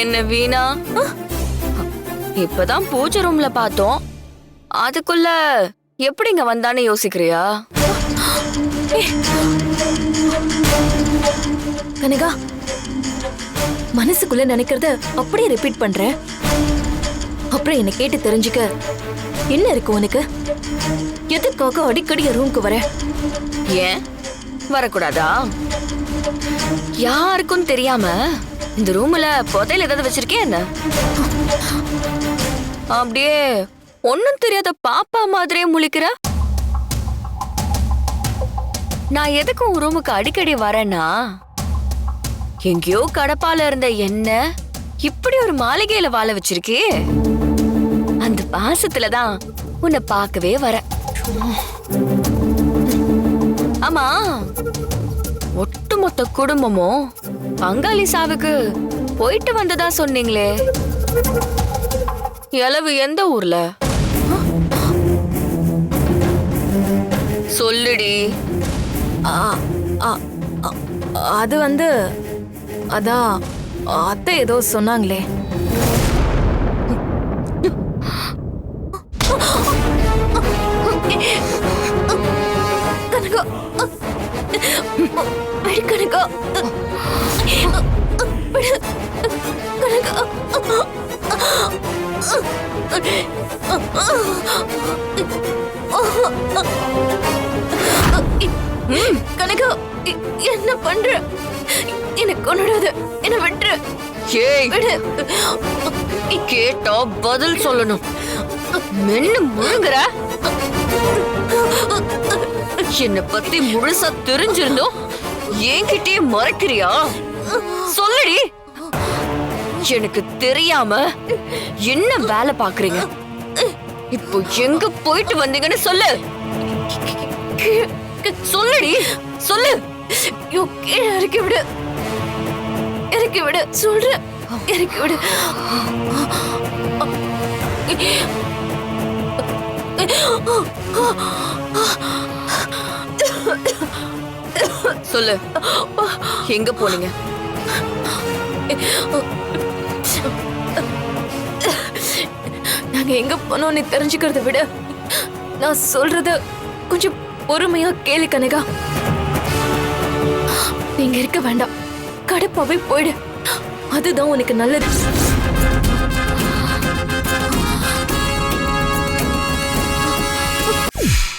என்ன வீணா? இப்பதான் பூஜை ரூம்ல பார்த்தோம். அதுக்குள்ள எப்படிங்க வந்தான்னு யோசிக்கிறியா? கனகா மனசுக்குள்ள நினைக்கிறத அப்படியே ரிப்பீட் பண்ற. அப்புறம் என்ன கேட்டு தெரிஞ்சுக்க என்ன இருக்கு உனக்கு? எதுக்காக அடிக்கடி ரூம்க்கு வர? ஏன்? வரக்கூடாதா? யாருக்கும் தெரியாம? இந்த ரூம்ல புதையல் ஏதாவது வச்சிருக்கே என்ன? அப்படியே ஒன்னும் தெரியாத பாப்பா மாதிரியே முழிக்கிற? நான் எதுக்கு உன் ரூமுக்கு அடிக்கடி வரேன்னா? எங்கேயோ கடப்பால இருந்த என்ன இப்படி ஒரு மாளிகையில வாழ வச்சிருக்கே அந்த பாசத்துலதான் உன்னை பார்க்கவே வரேன். ஆமா ஒட்டுமொத்த குடும்பமும் பங்காளி சாவுக்கு போயிட்டு வந்ததா சொன்னீங்களே. எலவு எந்த ஊர்ல? சொல்லுடி. ஆ, அது வந்து அதான் அத்தை ஏதோ சொன்னாங்களே. கனகோ கனகோ கனகா என்ன பண்ற? எனக்கு கொண்டுடாத என்ன விட்டுரு. ஏய். கேட்டா பதில் சொல்லணும். மென்னு முழுங்குற? என்ன பத்தி முழுசா தெரிஞ்சிருந்தோம் என்கிட்டயே மறைக்கிறியா? சொல்லுடி. எனக்கு தெரியாம என்ன வேலை பாக்குறீங்க இப்போ எங்க போயிட்டு வந்தீங்கன்னு சொல்லு. சொல்லுடி சொல்லு. இறக்கி விடு. இறக்கி விடு சொல்றேன். இறக்கி விடு. சொல்லு. எங்க போனீங்க? நாங்க எங்க போனோம்னு தெரிஞ்சுக்கிறத விட நான் சொல்றத கொஞ்சம் பொறுமையா கேளு கனகா. நீங்க இருக்க வேண்டாம். கடுப்பாவே போயிடு. அதுதான் உனக்கு நல்லது. you